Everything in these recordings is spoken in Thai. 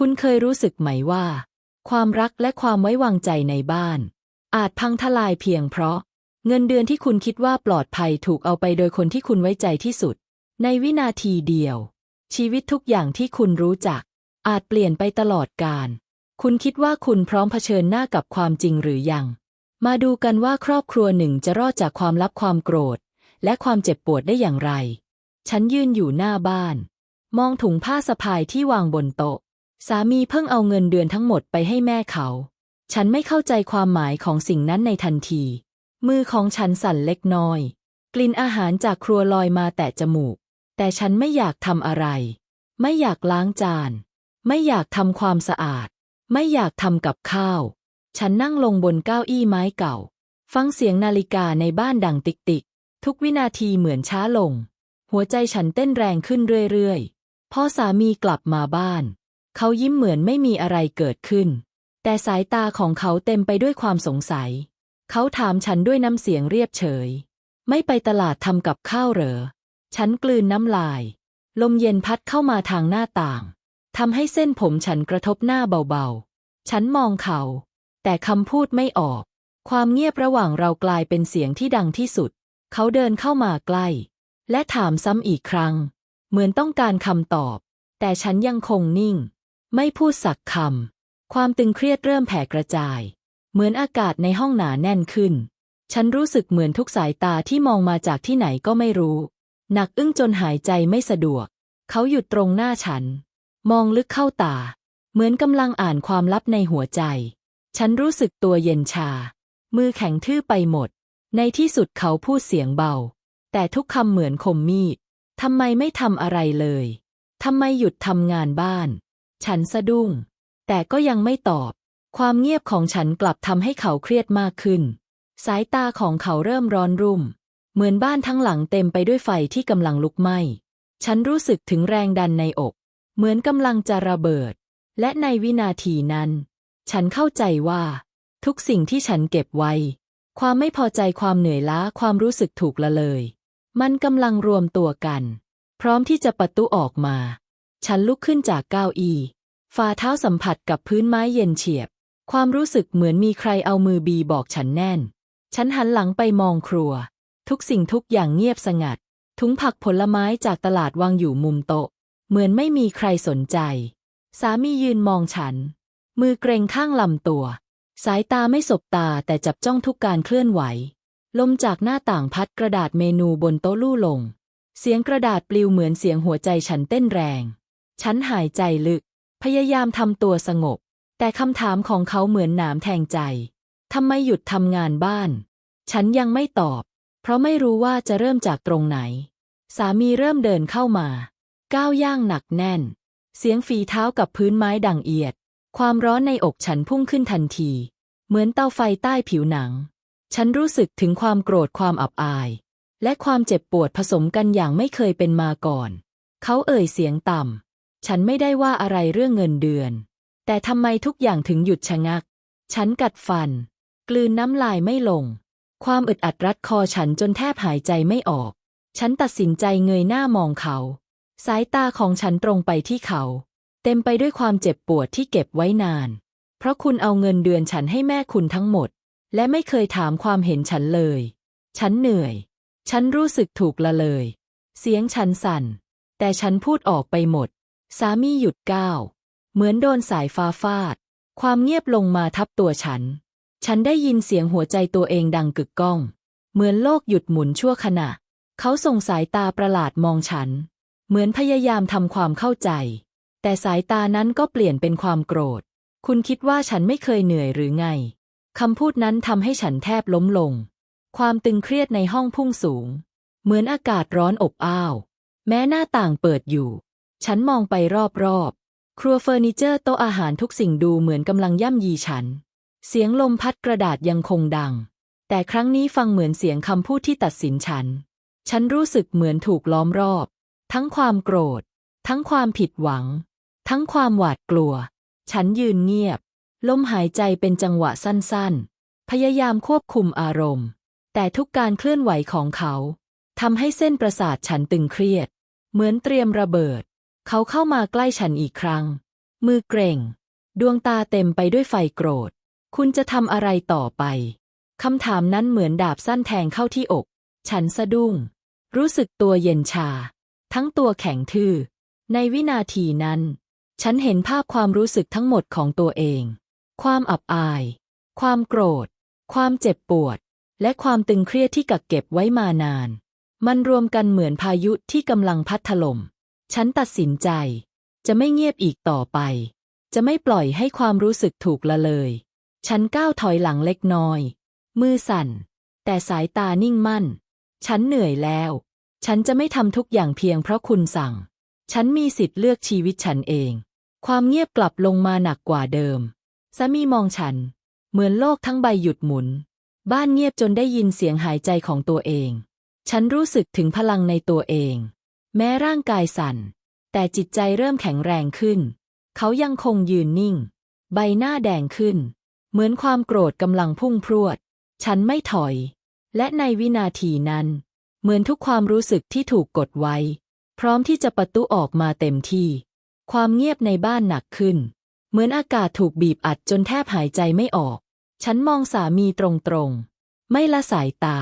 คุณเคยรู้สึกไหมว่า ความรักและความไว้วางใจในบ้าน อาจพังทลายเพียงเพราะ เงินเดือนที่คุณคิดว่าปลอดภัยถูกเอาไปโดยคนที่คุณไว้ใจที่สุด ในวินาทีเดียว ชีวิตทุกอย่างที่คุณรู้จัก อาจเปลี่ยนไปตลอดกาลคุณคิดว่าคุณพร้อมเผชิญหน้ากับความจริงหรือยัง มาดูกันว่าครอบครัวหนึ่งจะรอดจากความลับความโกรธ และความเจ็บปวดได้อย่างไร ฉันยืนอยู่หน้าบ้าน มองถุงผ้าสะพายที่วางบนโต๊ะ สามีเพิ่งเอาเงินเดือนทั้งหมดไปให้แม่เขา ฉันไม่เข้าใจความหมายของสิ่งนั้นในทันที มือของฉันสั่นเล็กน้อย กลิ่นอาหารจากครัวลอยมาแต่จมูก แต่ฉันไม่อยากทำอะไร ไม่อยากล้างจาน ไม่อยากทำความสะอาด ไม่อยากทำกับข้าว ฉันนั่งลงบนเก้าอี้ไม้เก่า ฟังเสียงนาฬิกาในบ้านดังติ๊กติกทุกวินาทีเหมือนช้าลง หัวใจฉันเต้นแรงขึ้นเรื่อยๆ พอสามีกลับมาบ้าน เขายิ้มเหมือนไม่มีอะไรเกิดขึ้น แต่สายตาของเขาเต็มไปด้วยความสงสัย เขาถามฉันด้วยน้ำเสียงเรียบเฉย ไม่ไปตลาดทำกับข้าวเหรอ ฉันกลืนน้ำลาย ลมเย็นพัดเข้ามาทางหน้าต่างทำให้เส้นผมฉันกระทบหน้าเบาๆ ฉันมองเขา แต่คำพูดไม่ออก ความเงียบระหว่างเรากลายเป็นเสียงที่ดังที่สุด เขาเดินเข้ามาใกล้ และถามซ้ำอีกครั้ง เหมือนต้องการคำตอบ แต่ฉันยังคงนิ่ง ไม่พูดสักคำ ความตึงเครียดเริ่มแผ่กระจาย เหมือนอากาศในห้องหนาแน่นขึ้น ฉันรู้สึกเหมือนทุกสายตาที่มองมาจากที่ไหนก็ไม่รู้ หนักอึ้งจนหายใจไม่สะดวก เขาหยุดตรงหน้าฉัน มองลึกเข้าตา เหมือนกำลังอ่านความลับในหัวใจ ฉันรู้สึกตัวเย็นชา มือแข็งทื่อไปหมด ในที่สุดเขาพูดเสียงเบา แต่ทุกคำเหมือนคมมีดทำไมไม่ทำอะไรเลยทำไมหยุดทำงานบ้าน ฉันสะดุ้ง แต่ก็ยังไม่ตอบ ความเงียบของฉันกลับทำให้เขาเครียดมากขึ้น สายตาของเขาเริ่มร้อนรุ่ม เหมือนบ้านทั้งหลังเต็มไปด้วยไฟที่กำลังลุกไหม้ ฉันรู้สึกถึงแรงดันในอก เหมือนกำลังจะระเบิด และในวินาทีนั้น ฉันเข้าใจว่า ทุกสิ่งที่ฉันเก็บไว้ ความไม่พอใจความเหนื่อยล้าความรู้สึกถูกละเลย มันกำลังรวมตัวกัน พร้อมที่จะประตูออกมา ฉันลุกขึ้นจากเก้าอี้ฝ่าเท้าสัมผัสกับพื้นไม้เย็นเฉียบ ความรู้สึกเหมือนมีใครเอามือบีบอกฉันแน่น ฉันหันหลังไปมองครัว ทุกสิ่งทุกอย่างเงียบสงัด ถุงผักผลไม้จากตลาดวางอยู่มุมโต๊ะ เหมือนไม่มีใครสนใจ สามียืนมองฉัน มือเกรงข้างลำตัว สายตาไม่สบตาแต่จับจ้องทุกการเคลื่อนไหว ลมจากหน้าต่างพัดกระดาษเมนูบนโต๊ะลู่ลง เสียงกระดาษปลิวเหมือนเสียงหัวใจฉันเต้นแรง ฉันหายใจลึก พยายามทำตัวสงบ แต่คำถามของเขาเหมือนหนามแทงใจ ทำไมหยุดทำงานบ้าน ฉันยังไม่ตอบ เพราะไม่รู้ว่าจะเริ่มจากตรงไหน สามีเริ่มเดินเข้ามา ก้าวย่างหนักแน่น เสียงฝีเท้ากับพื้นไม้ดังเอียด ความร้อนในอกฉันพุ่งขึ้นทันที เหมือนเตาไฟใต้ผิวหนัง ฉันรู้สึกถึงความโกรธความอับอาย และความเจ็บปวดผสมกันอย่างไม่เคยเป็นมาก่อน เขาเอ่ยเสียงต่ำ ฉันไม่ได้ว่าอะไรเรื่องเงินเดือน แต่ทำไมทุกอย่างถึงหยุดชะงัก ฉันกัดฟัน กลืนน้ำลายไม่ลง ความอึดอัดรัดคอฉันจนแทบหายใจไม่ออก ฉันตัดสินใจเงยหน้ามองเขา สายตาของฉันตรงไปที่เขา เต็มไปด้วยความเจ็บปวดที่เก็บไว้นาน เพราะคุณเอาเงินเดือนฉันให้แม่คุณทั้งหมด และไม่เคยถามความเห็นฉันเลย ฉันเหนื่อย ฉันรู้สึกถูกละเลย เสียงฉันสั่น แต่ฉันพูดออกไปหมด สามีหยุดก้าว เหมือนโดนสายฟ้าฟาด ความเงียบลงมาทับตัวฉัน ฉันได้ยินเสียงหัวใจตัวเองดังกึกก้อง เหมือนโลกหยุดหมุนชั่วขณะ เขาส่งสายตาประหลาดมองฉัน เหมือนพยายามทำความเข้าใจ แต่สายตานั้นก็เปลี่ยนเป็นความโกรธ คุณคิดว่าฉันไม่เคยเหนื่อยหรือไงคำพูดนั้นทำให้ฉันแทบล้มลง ความตึงเครียดในห้องพุ่งสูง เหมือนอากาศร้อนอบอ้าว แม้หน้าต่างเปิดอยู่ ฉันมองไปรอบๆ ครัวเฟอร์นิเจอร์โต๊ะอาหารทุกสิ่งดูเหมือนกำลังย่ำยีฉัน เสียงลมพัดกระดาษยังคงดัง แต่ครั้งนี้ฟังเหมือนเสียงคำพูดที่ตัดสินฉัน ฉันรู้สึกเหมือนถูกล้อมรอบ ทั้งความโกรธ ทั้งความผิดหวัง ทั้งความหวาดกลัว ฉันยืนเงียบ ลมหายใจเป็นจังหวะสั้นๆ พยายามควบคุมอารมณ์ แต่ทุกการเคลื่อนไหวของเขาทำให้เส้นประสาทฉันตึงเครียด เหมือนเตรียมระเบิด เขาเข้ามาใกล้ฉันอีกครั้ง มือเกรงดวงตาเต็มไปด้วยไฟโกรธ คุณจะทำอะไรต่อไป คำถามนั้นเหมือนดาบสั้นแทงเข้าที่อก ฉันสะดุ้ง รู้สึกตัวเย็นชา ทั้งตัวแข็งทื่อ ในวินาทีนั้น ฉันเห็นภาพความรู้สึกทั้งหมดของตัวเอง ความอับอาย ความโกรธ ความเจ็บปวด และความตึงเครียดที่กักเก็บไว้มานาน มันรวมกันเหมือนพายุที่กำลังพัดถล่ม ฉันตัดสินใจ จะไม่เงียบอีกต่อไป จะไม่ปล่อยให้ความรู้สึกถูกละเลย ฉันก้าวถอยหลังเล็กน้อย มือสั่น แต่สายตานิ่งมั่น ฉันเหนื่อยแล้ว ฉันจะไม่ทำทุกอย่างเพียงเพราะคุณสั่ง ฉันมีสิทธิ์เลือกชีวิตฉันเอง ความเงียบกลับลงมาหนักกว่าเดิมสามีมองฉัน เหมือนโลกทั้งใบหยุดหมุน บ้านเงียบจนได้ยินเสียงหายใจของตัวเอง ฉันรู้สึกถึงพลังในตัวเอง แม้ร่างกายสั่น แต่จิตใจเริ่มแข็งแรงขึ้น เขายังคงยืนนิ่ง ใบหน้าแดงขึ้น เหมือนความโกรธกำลังพุ่งพรวด ฉันไม่ถอย และในวินาทีนั้น เหมือนทุกความรู้สึกที่ถูกกดไว้ พร้อมที่จะประตุออกมาเต็มที่ ความเงียบในบ้านหนักขึ้น เหมือนอากาศถูกบีบอัดจนแทบหายใจไม่ออก ฉันมองสามีตรงๆ ไม่ละสายตา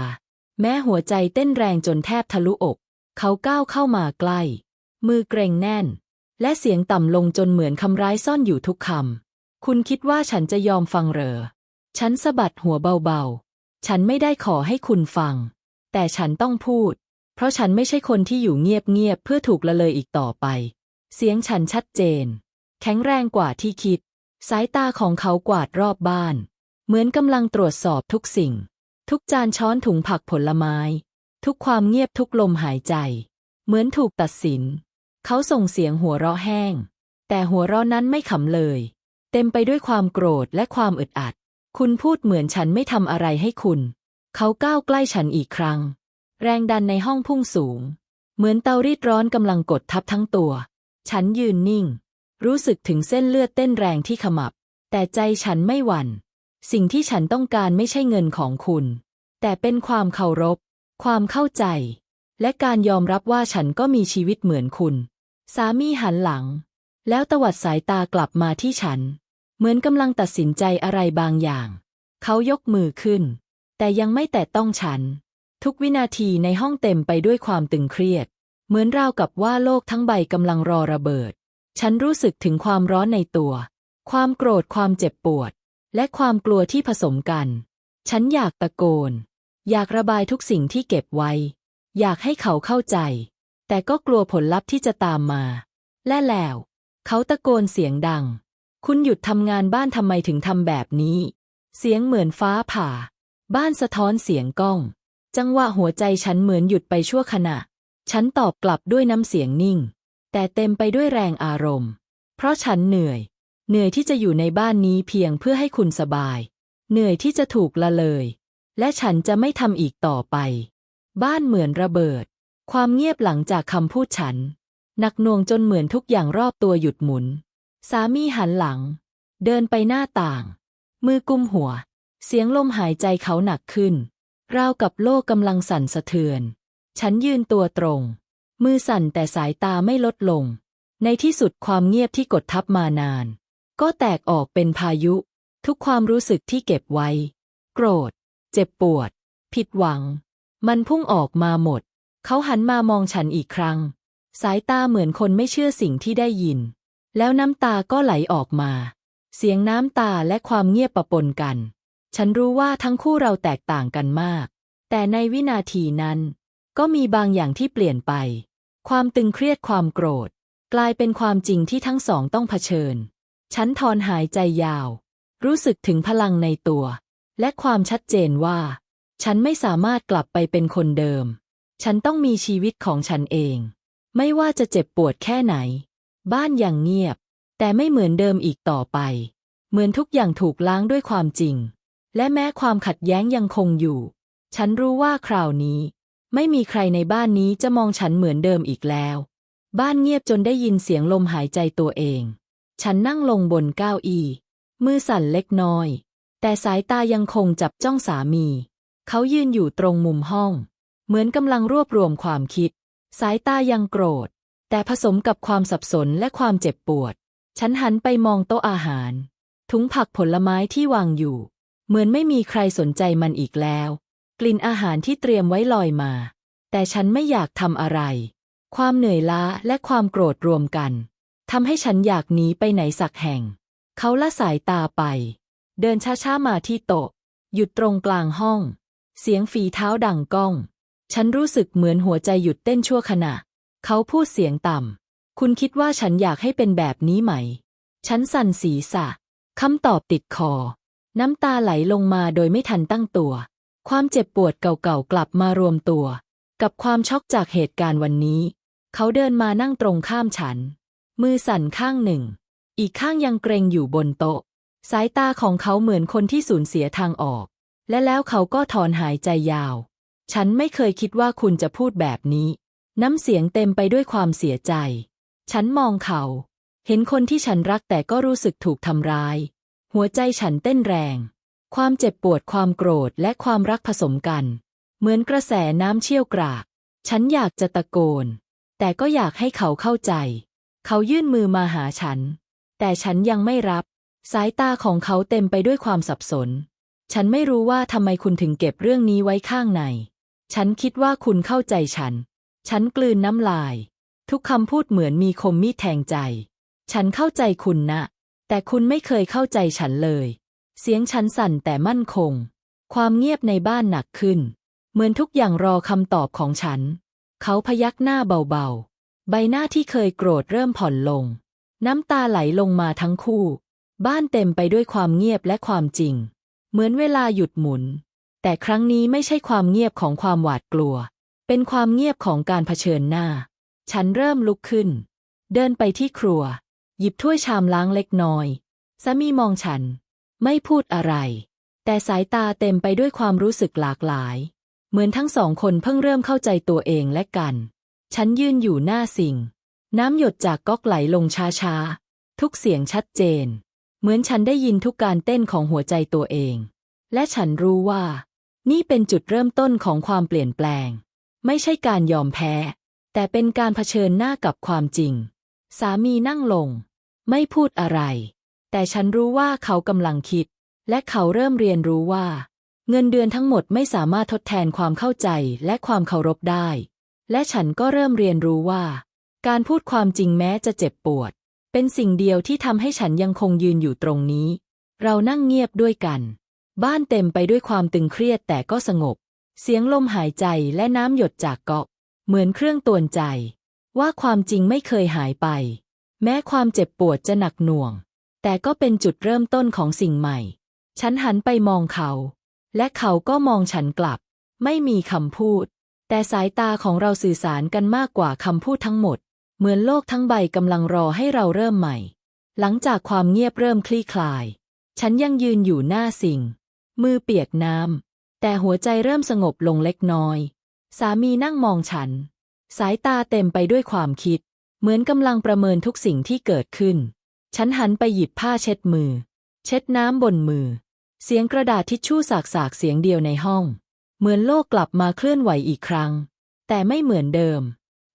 แม้หัวใจเต้นแรงจนแทบทะลุอก เขาก้าวเข้ามาใกล้ มือเกรงแน่น และเสียงต่ำลงจนเหมือนคำร้ายซ่อนอยู่ทุกคำ คุณคิดว่าฉันจะยอมฟังเหรอ ฉันสะบัดหัวเบาๆ ฉันไม่ได้ขอให้คุณฟัง แต่ฉันต้องพูด เพราะฉันไม่ใช่คนที่อยู่เงียบๆ เพื่อถูกละเลยอีกต่อไป เสียงฉันชัดเจน แข็งแรงกว่าที่คิด สายตาของเขากวาดรอบบ้าน เหมือนกำลังตรวจสอบทุกสิ่ง ทุกจานช้อนถุงผักผลไม้ ทุกความเงียบทุกลมหายใจ เหมือนถูกตัดสิน เขาส่งเสียงหัวเราะแห้ง แต่หัวเราะนั้นไม่ขำเลย เต็มไปด้วยความโกรธและความอึดอัด คุณพูดเหมือนฉันไม่ทำอะไรให้คุณ เขาก้าวใกล้ฉันอีกครั้ง แรงดันในห้องพุ่งสูง เหมือนเตารีดร้อนกำลังกดทับทั้งตัว ฉันยืนนิ่ง รู้สึกถึงเส้นเลือดเต้นแรงที่ขมับ แต่ใจฉันไม่หวัน่น สิ่งที่ฉันต้องการไม่ใช่เงินของคุณ แต่เป็นความเคารพ ความเข้าใจ และการยอมรับว่าฉันก็มีชีวิตเหมือนคุณ สามีหันหลัง แล้วตวัดสายตากลับมาที่ฉัน เหมือนกำลังตัดสินใจอะไรบางอย่าง เขายกมือขึ้น แต่ยังไม่แตะต้องฉัน ทุกวินาทีในห้องเต็มไปด้วยความตึงเครียด เหมือนราวกับว่าโลกทั้งใบกำลังรอระเบิด ฉันรู้สึกถึงความร้อนในตัว ความโกรธความเจ็บปวด และความกลัวที่ผสมกัน ฉันอยากตะโกน อยากระบายทุกสิ่งที่เก็บไว้ อยากให้เขาเข้าใจ แต่ก็กลัวผลลัพธ์ที่จะตามมา และแล้ว เขาตะโกนเสียงดัง คุณหยุดทำงานบ้านทำไมถึงทำแบบนี้ เสียงเหมือนฟ้าผ่า บ้านสะท้อนเสียงก้อง จังหวะหัวใจฉันเหมือนหยุดไปชั่วขณะ ฉันตอบกลับด้วยน้ำเสียงนิ่ง แต่เต็มไปด้วยแรงอารมณ์ เพราะฉันเหนื่อย เหนื่อยที่จะอยู่ในบ้านนี้เพียงเพื่อให้คุณสบาย เหนื่อยที่จะถูกละเลย และฉันจะไม่ทำอีกต่อไป บ้านเหมือนระเบิด ความเงียบหลังจากคำพูดฉัน หนักหน่วงจนเหมือนทุกอย่างรอบตัวหยุดหมุน สามีหันหลัง เดินไปหน้าต่าง มือกุมหัว เสียงลมหายใจเขาหนักขึ้น ราวกับโลกกำลังสั่นสะเทือน ฉันยืนตัวตรง มือสั่นแต่สายตาไม่ลดลง ในที่สุดความเงียบที่กดทับมานาน ก็แตกออกเป็นพายุ ทุกความรู้สึกที่เก็บไว้ โกรธ เจ็บปวด ผิดหวัง มันพุ่งออกมาหมด เขาหันมามองฉันอีกครั้ง สายตาเหมือนคนไม่เชื่อสิ่งที่ได้ยิน แล้วน้ำตาก็ไหลออกมา เสียงน้ำตาและความเงียบปะปนกัน ฉันรู้ว่าทั้งคู่เราแตกต่างกันมาก แต่ในวินาทีนั้น ก็มีบางอย่างที่เปลี่ยนไป ความตึงเครียดความโกรธ กลายเป็นความจริงที่ทั้งสองต้องเผชิญ ฉันถอนหายใจยาว รู้สึกถึงพลังในตัว และความชัดเจนว่า ฉันไม่สามารถกลับไปเป็นคนเดิม ฉันต้องมีชีวิตของฉันเอง ไม่ว่าจะเจ็บปวดแค่ไหน บ้านอย่างเงียบ แต่ไม่เหมือนเดิมอีกต่อไป เหมือนทุกอย่างถูกล้างด้วยความจริง และแม้ความขัดแย้งยังคงอยู่ ฉันรู้ว่าคราวนี้ ไม่มีใครในบ้านนี้จะมองฉันเหมือนเดิมอีกแล้ว บ้านเงียบจนได้ยินเสียงลมหายใจตัวเอง ฉันนั่งลงบนเก้าอี้มือสั่นเล็กน้อย แต่สายตายังคงจับจ้องสามี เขายืนอยู่ตรงมุมห้อง เหมือนกำลังรวบรวมความคิด สายตายังโกรธ แต่ผสมกับความสับสนและความเจ็บปวด ฉันหันไปมองโต๊ะอาหาร ถุงผักผลไม้ที่วางอยู่ เหมือนไม่มีใครสนใจมันอีกแล้ว กลิ่นอาหารที่เตรียมไว้ลอยมา แต่ฉันไม่อยากทำอะไร ความเหนื่อยล้าและความโกรธรวมกันทำให้ฉันอยากหนีไปไหนสักแห่ง เขาละสายตาไป เดินช้าๆมาที่โต๊ะ หยุดตรงกลางห้อง เสียงฝีเท้าดังก้อง ฉันรู้สึกเหมือนหัวใจหยุดเต้นชั่วขณะ เขาพูดเสียงต่ำ คุณคิดว่าฉันอยากให้เป็นแบบนี้ไหม ฉันสั่นศีรษะ คำตอบติดคอ น้ำตาไหลลงมาโดยไม่ทันตั้งตัว ความเจ็บปวดเก่าๆกลับมารวมตัว กับความช็อกจากเหตุการณ์วันนี้ เขาเดินมานั่งตรงข้ามฉัน มือสั่นข้างหนึ่ง อีกข้างยังเกรงอยู่บนโต๊ะ สายตาของเขาเหมือนคนที่สูญเสียทางออก และแล้วเขาก็ถอนหายใจยาว ฉันไม่เคยคิดว่าคุณจะพูดแบบนี้ น้ำเสียงเต็มไปด้วยความเสียใจ ฉันมองเขา เห็นคนที่ฉันรักแต่ก็รู้สึกถูกทำร้าย หัวใจฉันเต้นแรง ความเจ็บปวดความโกรธและความรักผสมกัน เหมือนกระแสน้ำเชี่ยวกราก ฉันอยากจะตะโกน แต่ก็อยากให้เขาเข้าใจ เขายื่นมือมาหาฉัน แต่ฉันยังไม่รับ สายตาของเขาเต็มไปด้วยความสับสน ฉันไม่รู้ว่าทำไมคุณถึงเก็บเรื่องนี้ไว้ข้างใน ฉันคิดว่าคุณเข้าใจฉัน ฉันกลืนน้ำลาย ทุกคำพูดเหมือนมีคมมีดแทงใจ ฉันเข้าใจคุณนะ แต่คุณไม่เคยเข้าใจฉันเลย เสียงฉันสั่นแต่มั่นคง ความเงียบในบ้านหนักขึ้น เหมือนทุกอย่างรอคำตอบของฉัน เขาพยักหน้าเบาๆ ใบหน้าที่เคยโกรธเริ่มผ่อนลง น้ำตาไหลลงมาทั้งคู่ บ้านเต็มไปด้วยความเงียบและความจริง เหมือนเวลาหยุดหมุน แต่ครั้งนี้ไม่ใช่ความเงียบของความหวาดกลัว เป็นความเงียบของการเผชิญหน้า ฉันเริ่มลุกขึ้น เดินไปที่ครัว หยิบถ้วยชามล้างเล็กน้อยสามีมองฉัน ไม่พูดอะไร แต่สายตาเต็มไปด้วยความรู้สึกหลากหลาย เหมือนทั้งสองคนเพิ่งเริ่มเข้าใจตัวเองและกัน ฉันยืนอยู่หน้าสิงน้ำหยดจากก๊อกไหลลงช้าๆ ทุกเสียงชัดเจน เหมือนฉันได้ยินทุกการเต้นของหัวใจตัวเอง และฉันรู้ว่า นี่เป็นจุดเริ่มต้นของความเปลี่ยนแปลง ไม่ใช่การยอมแพ้ แต่เป็นการเผชิญหน้ากับความจริง สามีนั่งลง ไม่พูดอะไร แต่ฉันรู้ว่าเขากำลังคิด และเขาเริ่มเรียนรู้ว่า เงินเดือนทั้งหมดไม่สามารถทดแทนความเข้าใจและความเคารพได้ และฉันก็เริ่มเรียนรู้ว่า การพูดความจริงแม้จะเจ็บปวด เป็นสิ่งเดียวที่ทำให้ฉันยังคงยืนอยู่ตรงนี้ เรานั่งเงียบด้วยกัน บ้านเต็มไปด้วยความตึงเครียดแต่ก็สงบ เสียงลมหายใจและน้ำหยดจากเกาะ เหมือนเครื่องตวนใจ ว่าความจริงไม่เคยหายไป แม้ความเจ็บปวดจะหนักหน่วง แต่ก็เป็นจุดเริ่มต้นของสิ่งใหม่ ฉันหันไปมองเขา และเขาก็มองฉันกลับ ไม่มีคำพูด แต่สายตาของเราสื่อสารกันมากกว่าคำพูดทั้งหมด เหมือนโลกทั้งใบกำลังรอให้เราเริ่มใหม่ หลังจากความเงียบเริ่มคลี่คลาย ฉันยังยืนอยู่หน้าสิ่ง มือเปียกน้ำ แต่หัวใจเริ่มสงบลงเล็กน้อย สามีนั่งมองฉัน สายตาเต็มไปด้วยความคิด เหมือนกำลังประเมินทุกสิ่งที่เกิดขึ้น ฉันหันไปหยิบผ้าเช็ดมือ เช็ดน้ำบนมือ เสียงกระดาษทิชชู่สากๆเสียงเดียวในห้อง เหมือนโลกกลับมาเคลื่อนไหวอีกครั้ง แต่ไม่เหมือนเดิม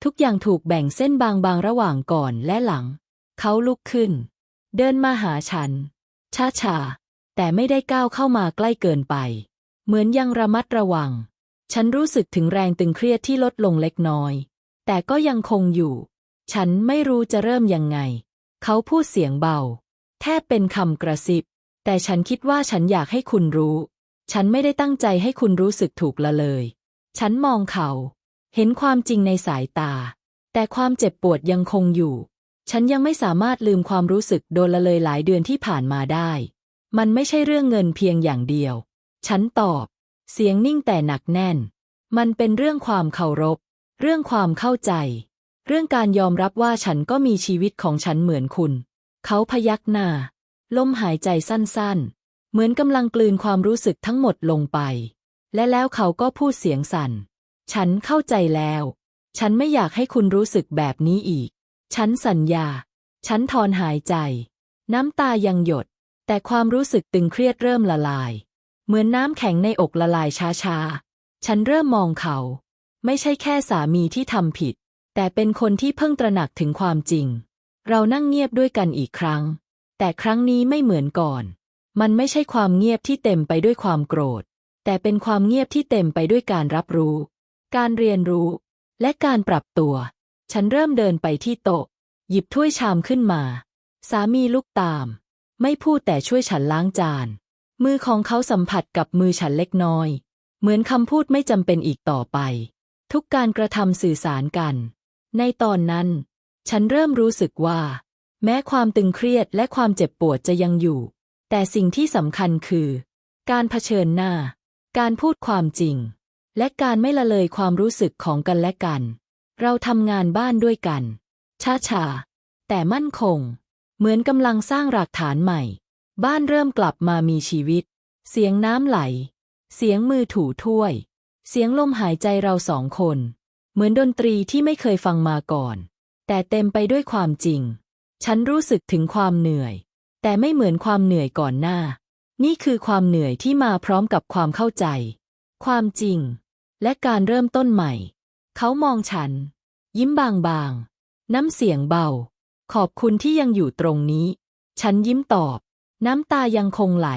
ทุกอย่างถูกแบ่งเส้นบางๆระหว่างก่อนและหลัง เขาลุกขึ้น เดินมาหาฉัน ช้าๆ แต่ไม่ได้ก้าวเข้ามาใกล้เกินไป เหมือนยังระมัดระวัง ฉันรู้สึกถึงแรงตึงเครียดที่ลดลงเล็กน้อย แต่ก็ยังคงอยู่ ฉันไม่รู้จะเริ่มยังไง เขาพูดเสียงเบา แทบเป็นคำกระซิบ แต่ฉันคิดว่าฉันอยากให้คุณรู้ ฉันไม่ได้ตั้งใจให้คุณรู้สึกถูกละเลย ฉันมองเขา เห็นความจริงในสายตา แต่ความเจ็บปวดยังคงอยู่ ฉันยังไม่สามารถลืมความรู้สึกโดนละเลยหลายเดือนที่ผ่านมาได้ มันไม่ใช่เรื่องเงินเพียงอย่างเดียว ฉันตอบ เสียงนิ่งแต่หนักแน่น มันเป็นเรื่องความเคารพ เรื่องความเข้าใจ เรื่องการยอมรับว่าฉันก็มีชีวิตของฉันเหมือนคุณ เขาพยักหน้า ลมหายใจสั้นๆ เหมือนกำลังกลืนความรู้สึกทั้งหมดลงไป และแล้วเขาก็พูดเสียงสั่น ฉันเข้าใจแล้ว ฉันไม่อยากให้คุณรู้สึกแบบนี้อีก ฉันสัญญา ฉันถอนหายใจ น้ำตายังหยด แต่ความรู้สึกตึงเครียดเริ่มละลาย เหมือนน้ำแข็งในอกละลายช้าๆ ฉันเริ่มมองเขา ไม่ใช่แค่สามีที่ทำผิด แต่เป็นคนที่เพิ่งตระหนักถึงความจริง เรานั่งเงียบด้วยกันอีกครั้ง แต่ครั้งนี้ไม่เหมือนก่อน มันไม่ใช่ความเงียบที่เต็มไปด้วยความโกรธ แต่เป็นความเงียบที่เต็มไปด้วยการรับรู้ การเรียนรู้ และการปรับตัว ฉันเริ่มเดินไปที่โต๊ะ หยิบถ้วยชามขึ้นมา สามีลุกตาม ไม่พูดแต่ช่วยฉันล้างจาน มือของเขาสัมผัสกับมือฉันเล็กน้อย เหมือนคำพูดไม่จำเป็นอีกต่อไป ทุกการกระทำสื่อสารกัน ในตอนนั้น ฉันเริ่มรู้สึกว่า แม้ความตึงเครียดและความเจ็บปวดจะยังอยู่ แต่สิ่งที่สำคัญคือ การเผชิญหน้า การพูดความจริง และการไม่ละเลยความรู้สึกของกันและกัน เราทำงานบ้านด้วยกัน ช้าๆ แต่มั่นคง เหมือนกำลังสร้างรากฐานใหม่ บ้านเริ่มกลับมามีชีวิต เสียงน้ำไหล เสียงมือถูถ้วย เสียงลมหายใจเราสองคน เหมือนดนตรีที่ไม่เคยฟังมาก่อน แต่เต็มไปด้วยความจริง ฉันรู้สึกถึงความเหนื่อย แต่ไม่เหมือนความเหนื่อยก่อนหน้า นี่คือความเหนื่อยที่มาพร้อมกับความเข้าใจ ความจริง และการเริ่มต้นใหม่ เขามองฉัน ยิ้มบางๆ น้ำเสียงเบา ขอบคุณที่ยังอยู่ตรงนี้ ฉันยิ้มตอบ น้ำตายังคงไหล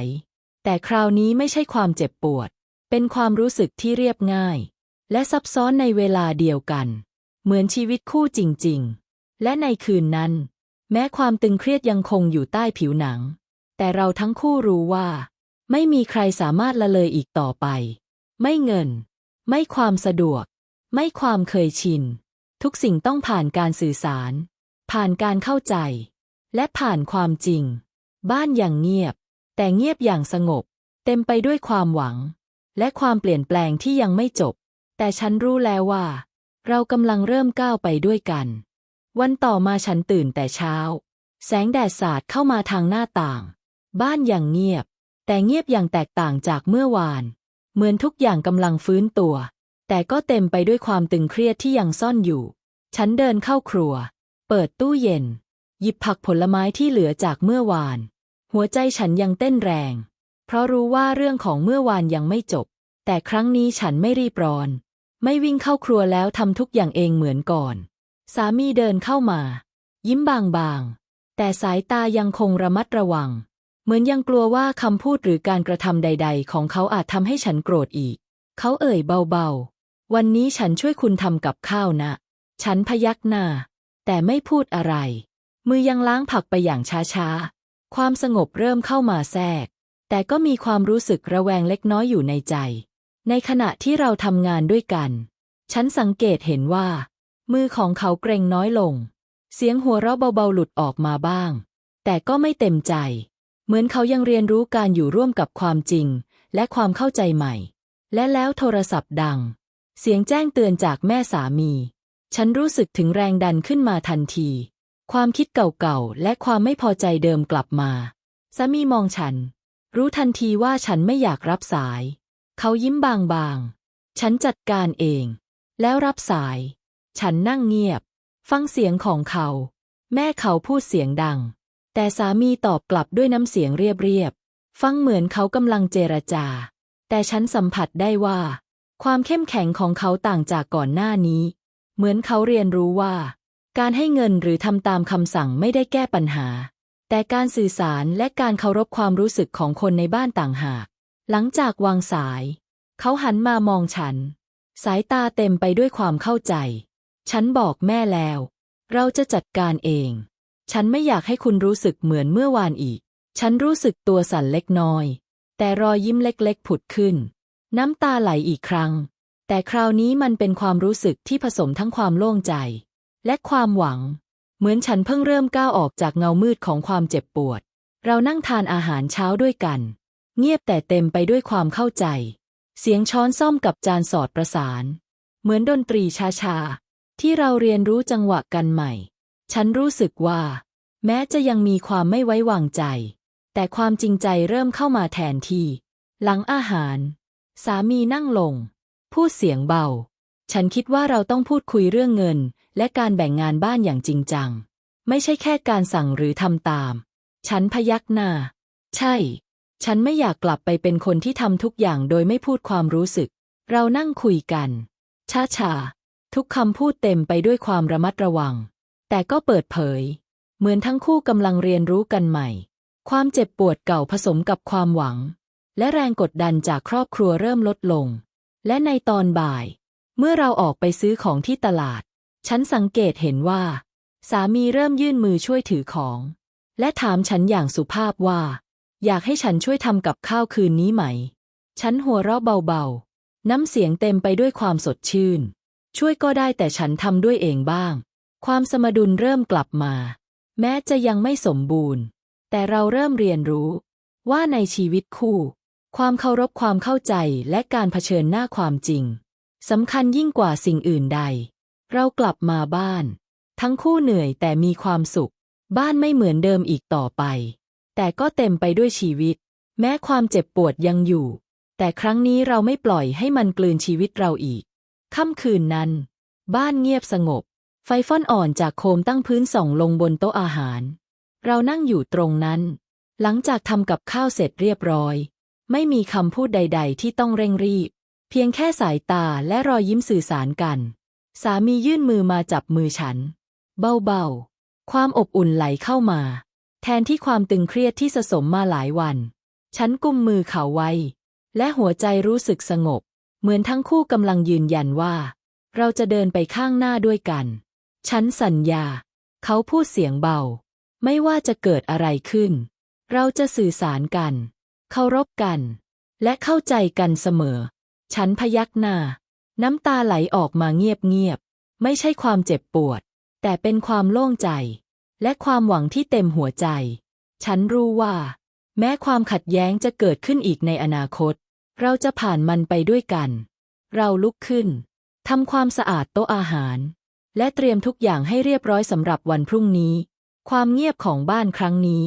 แต่คราวนี้ไม่ใช่ความเจ็บปวด เป็นความรู้สึกที่เรียบง่าย และซับซ้อนในเวลาเดียวกัน เหมือนชีวิตคู่จริง ๆ และในคืนนั้น แม้ความตึงเครียดยังคงอยู่ใต้ผิวหนัง แต่เราทั้งคู่รู้ว่า ไม่มีใครสามารถละเลยอีกต่อไป ไม่เงิน ไม่ความสะดวก ไม่ความเคยชิน ทุกสิ่งต้องผ่านการสื่อสาร ผ่านการเข้าใจ และผ่านความจริง บ้านอย่างเงียบ แต่เงียบอย่างสงบ เต็มไปด้วยความหวัง และความเปลี่ยนแปลงที่ยังไม่จบ แต่ฉันรู้แล้วว่า เรากำลังเริ่มก้าวไปด้วยกัน วันต่อมาฉันตื่นแต่เช้า แสงแดดสาดเข้ามาทางหน้าต่าง บ้านอย่างเงียบ แต่เงียบอย่างแตกต่างจากเมื่อวาน เหมือนทุกอย่างกำลังฟื้นตัว แต่ก็เต็มไปด้วยความตึงเครียดที่ยังซ่อนอยู่ ฉันเดินเข้าครัว เปิดตู้เย็น หยิบผักผลไม้ที่เหลือจากเมื่อวาน หัวใจฉันยังเต้นแรง เพราะรู้ว่าเรื่องของเมื่อวานยังไม่จบ แต่ครั้งนี้ฉันไม่รีบร้อน ไม่วิ่งเข้าครัวแล้วทำทุกอย่างเองเหมือนก่อน สามีเดินเข้ามา ยิ้มบางๆ แต่สายตายังคงระมัดระวัง เหมือนยังกลัวว่าคำพูดหรือการกระทำใด ๆ ของเขาอาจทำให้ฉันโกรธอีก เขาเอ่ยเบาๆ วันนี้ฉันช่วยคุณทำกับข้าวนะ ฉันพยักหน้า แต่ไม่พูดอะไร มือยังล้างผักไปอย่างช้าๆ ความสงบเริ่มเข้ามาแทรก แต่ก็มีความรู้สึกระแวงเล็กน้อยอยู่ในใจ ในขณะที่เราทำงานด้วยกัน ฉันสังเกตเห็นว่า มือของเขาเกรงน้อยลง เสียงหัวเราะเบาๆหลุดออกมาบ้าง แต่ก็ไม่เต็มใจ เหมือนเขายังเรียนรู้การอยู่ร่วมกับความจริง และความเข้าใจใหม่ และแล้วโทรศัพท์ดัง เสียงแจ้งเตือนจากแม่สามี ฉันรู้สึกถึงแรงดันขึ้นมาทันที ความคิดเก่าๆ และความไม่พอใจเดิมกลับมาสามีมองฉัน รู้ทันทีว่าฉันไม่อยากรับสาย เขายิ้มบางๆ ฉันจัดการเอง แล้วรับสาย ฉันนั่งเงียบ ฟังเสียงของเขา แม่เขาพูดเสียงดัง แต่สามีตอบกลับด้วยน้ำเสียงเรียบๆ ฟังเหมือนเขากำลังเจรจา แต่ฉันสัมผัสได้ว่า ความเข้มแข็งของเขาต่างจากก่อนหน้านี้ เหมือนเขาเรียนรู้ว่า การให้เงินหรือทำตามคำสั่งไม่ได้แก้ปัญหา แต่การสื่อสารและการเคารพความรู้สึกของคนในบ้านต่างหาก หลังจากวางสาย เขาหันมามองฉัน สายตาเต็มไปด้วยความเข้าใจ ฉันบอกแม่แล้ว เราจะจัดการเอง ฉันไม่อยากให้คุณรู้สึกเหมือนเมื่อวานอีก ฉันรู้สึกตัวสั่นเล็กน้อย แต่รอยยิ้มเล็กๆ ผุดขึ้น น้ำตาไหลอีกครั้ง แต่คราวนี้มันเป็นความรู้สึกที่ผสมทั้งความโล่งใจ และความหวัง เหมือนฉันเพิ่งเริ่มก้าวออกจากเงามืดของความเจ็บปวด เรานั่งทานอาหารเช้าด้วยกัน เงียบแต่เต็มไปด้วยความเข้าใจ เสียงช้อนซ่อมกับจานสอดประสาน เหมือนดนตรีช้าๆที่เราเรียนรู้จังหวะกันใหม่ ฉันรู้สึกว่า แม้จะยังมีความไม่ไว้วางใจ แต่ความจริงใจเริ่มเข้ามาแทนที่ หลังอาหาร สามีนั่งลง พูดเสียงเบา ฉันคิดว่าเราต้องพูดคุยเรื่องเงิน และการแบ่งงานบ้านอย่างจริงจัง ไม่ใช่แค่การสั่งหรือทำตาม ฉันพยักหน้า ใช่ ฉันไม่อยากกลับไปเป็นคนที่ทำทุกอย่างโดยไม่พูดความรู้สึก เรานั่งคุยกันช้าๆทุกคำพูดเต็มไปด้วยความระมัดระวัง แต่ก็เปิดเผย เหมือนทั้งคู่กำลังเรียนรู้กันใหม่ ความเจ็บปวดเก่าผสมกับความหวัง และแรงกดดันจากครอบครัวเริ่มลดลง และในตอนบ่าย เมื่อเราออกไปซื้อของที่ตลาด ฉันสังเกตเห็นว่า สามีเริ่มยื่นมือช่วยถือของ และถามฉันอย่างสุภาพว่า อยากให้ฉันช่วยทำกับข้าวคืนนี้ไหม ฉันหัวเราะเบาๆ น้ำเสียงเต็มไปด้วยความสดชื่น ช่วยก็ได้แต่ฉันทำด้วยเองบ้าง ความสมดุลเริ่มกลับมา แม้จะยังไม่สมบูรณ์ แต่เราเริ่มเรียนรู้ ว่าในชีวิตคู่ ความเคารพความเข้าใจและการเผชิญหน้าความจริงสำคัญยิ่งกว่าสิ่งอื่นใด เรากลับมาบ้าน ทั้งคู่เหนื่อยแต่มีความสุข บ้านไม่เหมือนเดิมอีกต่อไป แต่ก็เต็มไปด้วยชีวิต แม้ความเจ็บปวดยังอยู่ แต่ครั้งนี้เราไม่ปล่อยให้มันกลืนชีวิตเราอีกค่ำคืนนั้น บ้านเงียบสงบ ไฟฟ้อนอ่อนจากโคมตั้งพื้นส่องลงบนโต๊ะอาหาร เรานั่งอยู่ตรงนั้น หลังจากทำกับข้าวเสร็จเรียบร้อย ไม่มีคำพูดใด ๆ ที่ต้องเร่งรีบ เพียงแค่สายตาและรอยยิ้มสื่อสารกัน สามียื่นมือมาจับมือฉัน เบาๆ ความอบอุ่นไหลเข้ามา แทนที่ความตึงเครียดที่สะสมมาหลายวัน ฉันกุมมือเขาไว้ และหัวใจรู้สึกสงบ เหมือนทั้งคู่กำลังยืนยันว่า เราจะเดินไปข้างหน้าด้วยกัน ฉันสัญญา เขาพูดเสียงเบา ไม่ว่าจะเกิดอะไรขึ้น เราจะสื่อสารกัน เคารพกัน และเข้าใจกันเสมอ ฉันพยักหน้า น้ำตาไหลออกมาเงียบๆ ไม่ใช่ความเจ็บปวด แต่เป็นความโล่งใจ และความหวังที่เต็มหัวใจ ฉันรู้ว่า แม้ความขัดแย้งจะเกิดขึ้นอีกในอนาคต เราจะผ่านมันไปด้วยกัน เราลุกขึ้นทำความสะอาดโต๊ะอาหาร และเตรียมทุกอย่างให้เรียบร้อยสำหรับวันพรุ่งนี้ ความเงียบของบ้านครั้งนี้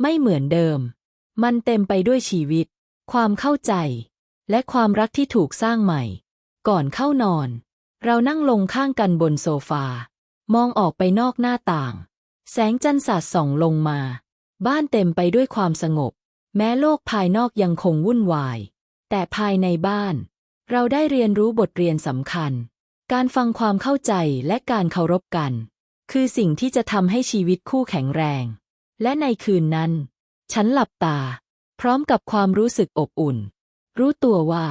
ไม่เหมือนเดิม มันเต็มไปด้วยชีวิต ความเข้าใจ และความรักที่ถูกสร้างใหม่ ก่อนเข้านอน เรานั่งลงข้างกันบนโซฟา มองออกไปนอกหน้าต่าง แสงจันทร์สาดส่องลงมา บ้านเต็มไปด้วยความสงบ แม้โลกภายนอกยังคงวุ่นวาย แต่ภายในบ้าน เราได้เรียนรู้บทเรียนสำคัญ การฟังความเข้าใจและการเคารพกัน คือสิ่งที่จะทำให้ชีวิตคู่แข็งแรง และในคืนนั้น ฉันหลับตา พร้อมกับความรู้สึกอบอุ่น รู้ตัวว่า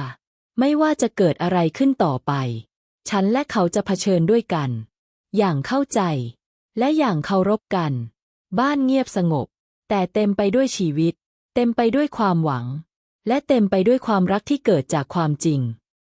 ไม่ว่าจะเกิดอะไรขึ้นต่อไป ฉันและเขาจะเผชิญด้วยกัน อย่างเข้าใจ และอย่างเคารพกัน บ้านเงียบสงบ แต่เต็มไปด้วยชีวิต เต็มไปด้วยความหวัง และเต็มไปด้วยความรักที่เกิดจากความจริง